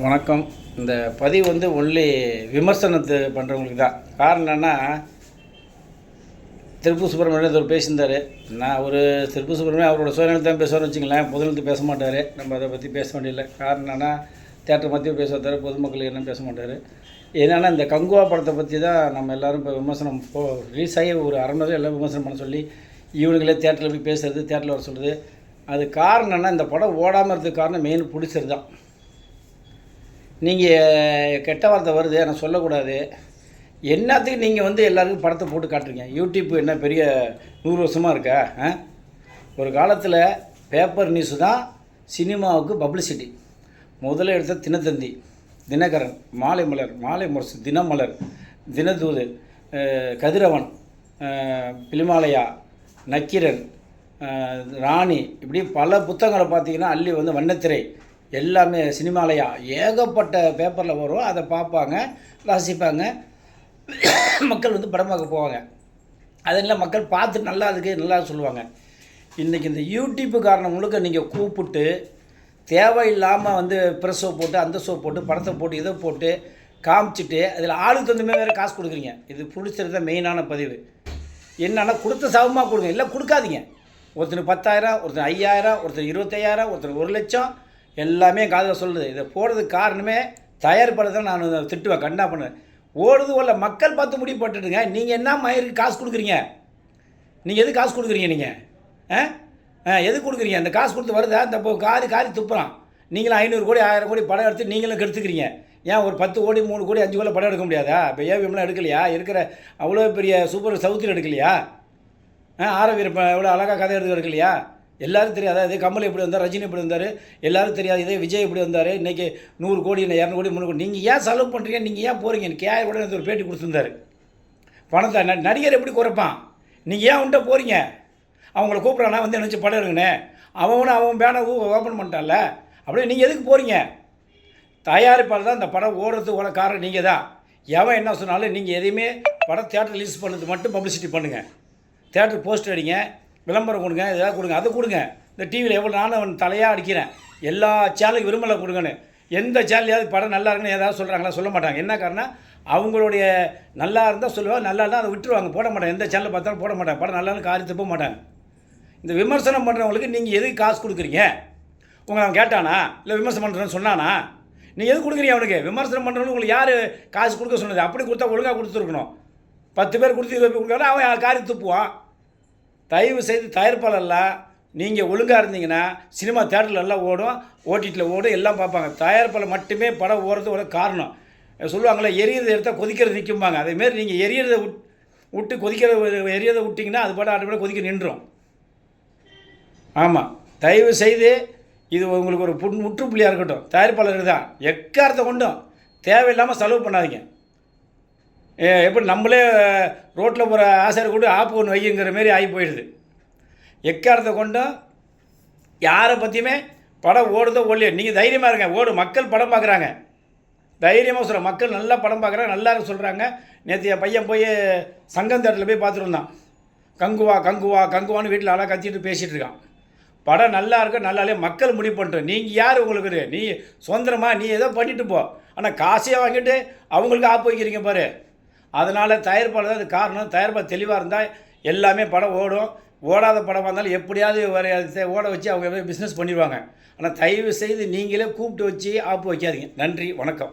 வணக்கம். இந்த பதிவு வந்து ஒன்லி விமர்சனத்து பண்ணுறவங்களுக்கு தான். காரணம் என்னென்னா திருப்பூர் சுப்பிரமணியன் ஒரு பேசியிருந்தார். நான் ஒரு திருப்பூர் சுப்பிரமணியம் அவரோட சுயநலத்தை தான் பேசுவார்னு வச்சுங்களேன் பொதுநலத்து பேச மாட்டார். நம்ம அதை பற்றி பேச வேண்டியதில்லை. காரணம் என்னென்னா தேட்டர் மத்தியும் பேசுவார் பொதுமக்கள் என்ன பேச மாட்டார். என்னென்னா இந்த கங்குவா படத்தை பற்றி தான் நம்ம எல்லோரும் இப்போ விமர்சனம் போ ரிலீஸ் ஆகி ஒரு அரை மணி எல்லாம் விமர்சனம் பண்ண சொல்லி இவனுங்களே தேட்டரில் போய் பேசுறது தேட்டரில் வர சொல்கிறது அது காரணம் என்னன்னா இந்த படம் ஓடாமல் இருக்கிறதுக்கு காரணம் மெயின் பிடிச்சது தான். நீங்கள் கெட்ட வார்த்தை வருது ஆனால் சொல்லக்கூடாது. என்னத்துக்கு நீங்கள் வந்து எல்லாருக்கும் படத்தை போட்டு காட்டுறீங்க? யூடியூப் என்ன பெரிய நூறு வருஷமாக இருக்கா? ஆ? ஒரு காலத்தில் பேப்பர் நியூஸு தான் சினிமாவுக்கு பப்ளிசிட்டி முதல்ல எடுத்த தினத்தந்தி தினகரன் மாலை மலர் மாலை முரசு தினமலர் தினதூது கதிரவன் பிலிமாலயா நக்கீரன் ராணி இப்படி பல புத்தகங்களை பார்த்தீங்கன்னா அள்ளி வந்து வண்ணத்திரை. எல்லாமே சினிமாலயா? ஏகப்பட்ட பேப்பரில் வரும். அதை பார்ப்பாங்க ரசிப்பாங்க. மக்கள் வந்து படம் பார்க்க போவாங்க. அதெல்லாம் மக்கள் பார்த்து நல்லா அதுக்கு நல்லா சொல்லுவாங்க. இன்றைக்கி இந்த யூடியூப்பு காரணம் முழுக்க நீங்கள் கூப்பிட்டு தேவையில்லாமல் வந்து ப்ரெஸ் ஷோ போட்டு அந்த ஷோ போட்டு படத்தை போட்டு இதை போட்டு காமிச்சிட்டு அதில் ஆளுக்கு தகுந்த மாதிரி வேறு காசு கொடுக்குறீங்க. இது பிடிச்சது தான் மெயினான பதிவு. என்னென்னா கொடுத்த சமமாக கொடுங்க. இல்லை கொடுக்காதீங்க. ஒருத்தர் பத்தாயிரம் ஒருத்தர் ஐயாயிரம் ஒருத்தர் இருபத்தையாயிரம் ஒருத்தர் ஒரு லட்சம் எல்லாமே காதில் சொல்லுது. இதை போடுறதுக்கு காரணமே தயாரிப்பாளர் நான் திட்டுவேன் கண்டா பண்ணுவேன் ஓடுது உள்ள மக்கள் பார்த்து முடிவு போட்டுடுங்க நீங்கள் என்ன மயிருக்கு காசு கொடுக்குறீங்க? நீங்கள் எது காசு கொடுக்குறீங்க நீங்கள் ஆ? ஆ எது கொடுக்குறீங்க? அந்த காசு கொடுத்து வருதா? இந்த இப்போ காரி காரி துப்புறான். நீங்களும் ஐநூறு கோடி ஆயிரம் கோடி படம் எடுத்து நீங்களும் கெடுத்துக்கிறீங்க. ஏன் ஒரு பத்து கோடி மூணு கோடி அஞ்சு கோடி படம் எடுக்க முடியாதா? இப்போ ஏவிஎம்லாம் எடுக்கலையா? இருக்கிற அவ்வளோ பெரிய சூப்பர் சவுத்தில் எடுக்கலையா? ஆ ஆரவீர் எவ்வளோ அழகாக கதை எடுத்து எடுக்கலையா? எல்லாரும் தெரியாதா. இதே கமல் எப்படி வந்தார் ரஜினி எப்படி வந்தார் எல்லாரும் தெரியாது. இதே விஜய் எப்படி வந்தார் இன்றைக்கி நூறு கோடி இல்லை இரநூறு கோடி முந்நூறு கோடி. நீங்கள் ஏன் செலவு பண்ணுறீங்க நீங்கள் ஏன் போகிறீங்க கேஆர் கூட எனக்கு ஒரு பேட்டி கொடுத்துருந்தாரு. பணத்தை ந- நடிகர் எப்படி குறைப்பான்? நீங்கள் ஏன் உன்ட்ட போகிறீங்க அவங்கள கூப்பிட்றானா? வந்து நினச்சி படம் எடுங்கண்ணே அவனும் அவன் பேனை ஓப்பன் பண்ணிட்டான்ல. அப்படியே நீங்கள் எதுக்கு போகிறீங்க தயாரிப்பாளர் தான் இந்த படம் ஓடுறது ஓட காரணம் நீங்கள் தான். எவன் என்ன சொன்னாலும் நீங்கள் எதையுமே படம் தேட்டர் ரிலீஸ் பண்ணது மட்டும் பப்ளிசிட்டி பண்ணுங்கள் தேட்டர் போஸ்டர் அடிங்க. விளம்பரம் கொடுங்க எதாவது கொடுங்க அதை கொடுங்க. இந்த டிவியில் எவ்வளோ நானும் அவன் தலையாக அடிக்கிறேன். எல்லா சேனலுக்கு விரும்பலை கொடுங்கன்னு. எந்த சேனல்லையாவது படம் நல்லா இருக்குன்னு ஏதாவது சொல்கிறாங்களா சொல்ல மாட்டாங்க. என்ன காரணம் அவங்களுடைய நல்லா இருந்தால் சொல்லுவாங்க நல்லா இருந்தால் அதை விட்டுருவாங்க. போட மாட்டாங்க. எந்த சேனலில் பார்த்தாலும் போட மாட்டாங்க. படம் நல்லான்னு காரி துப்ப மாட்டாங்க. இந்த விமர்சனம் பண்ணுறவங்களுக்கு நீங்கள் எதுக்கு காசு கொடுக்குறீங்க? உங்களை அவன் கேட்டானா? இல்லை விமர்சனம் பண்ணுறேன்னு சொன்னானா? நீங்கள் எது கொடுக்குறீங்க அவனுக்கு? விமர்சனம் பண்ணுறவனுக்கு உங்களுக்கு யார் காசு கொடுக்க சொன்னது? அப்படி கொடுத்தா ஒழுங்காக கொடுத்துருக்கணும். பத்து பேர் கொடுத்து இருபது பேர் கொடுக்கணும் அவன் காரி துப்புவான் தயவு செய்து தயாரிப்பாளர்லாம் நீங்கள் ஒழுங்காக இருந்தீங்கன்னா சினிமா தேட்டரில் எல்லாம் ஓடும் ஓடிடியில் ஓடும் எல்லாம் பார்ப்பாங்க. தயாரிப்பாளர் மட்டுமே படம் ஓடுறது ஒரு காரணம். சொல்லுவாங்களே எரியதை எடுத்தால் கொதிக்கிறது நிற்கும்பாங்க அதேமாரி நீங்கள் எரியதை விட் விட்டு கொதிக்கிற எரியதை விட்டிங்கன்னா அது பாட்டு ஆட்டோமேட்டிக் கொதிக்க நின்றோம். ஆமாம் தயவு செய்து இது உங்களுக்கு ஒரு புண் முற்றுப்புள்ளியாக இருக்கட்டும். தயாரிப்பாளர் தான். எக்காரத்தை கொண்டும் தேவையில்லாமல் செலவு பண்ணாதீங்க. எப்படி நம்மளே ரோட்டில் போகிற ஆசிரியர் கூட ஆப்பு ஒன்று வையுங்கிற மாரி ஆகி போயிடுது. எக்காரத்தை கொண்டும் யாரை பற்றியுமே படம் ஓடுதோ ஓடலையோ நீங்கள் தைரியமாக இருங்க ஓடு மக்கள் படம் பார்க்குறாங்க தைரியமாக சொல்கிறேன் மக்கள் நல்லா படம் பார்க்குறாங்க நல்லா சொல்கிறாங்க நேற்று என் பையன் போய் சங்கம் தேட்டரில் போய் பார்த்துருந்தான் கங்குவா கங்குவா கங்குவான்னு வீட்டில் அழகாக கத்திட்டு பேசிகிட்டு இருக்கான். படம் நல்லா இருக்கும் நல்லாலே மக்கள் முடிவு பண்ணுறோம் நீங்கள் யார் உங்களுக்கு? நீ சுதந்திரமா நீ ஏதோ பண்ணிட்டு போ. ஆனால் காசையே வாங்கிட்டு அவங்களுக்கு ஆப்பு வைக்கிறீங்க பாரு. அதனால் தயாரிப்பாளர் தான் அது காரணம். தயாரிப்பாளர் தெளிவாக இருந்தால் எல்லாமே படம் ஓடும். ஓடாத படமாக இருந்தாலும் எப்படியாவது ஒரு ஓட வச்சு அவங்க பிஸ்னஸ் பண்ணிடுவாங்க. ஆனால் தயவு செய்து நீங்களே கூப்பிட்டு வச்சு ஆப்பு வைக்காதீங்க. நன்றி வணக்கம்.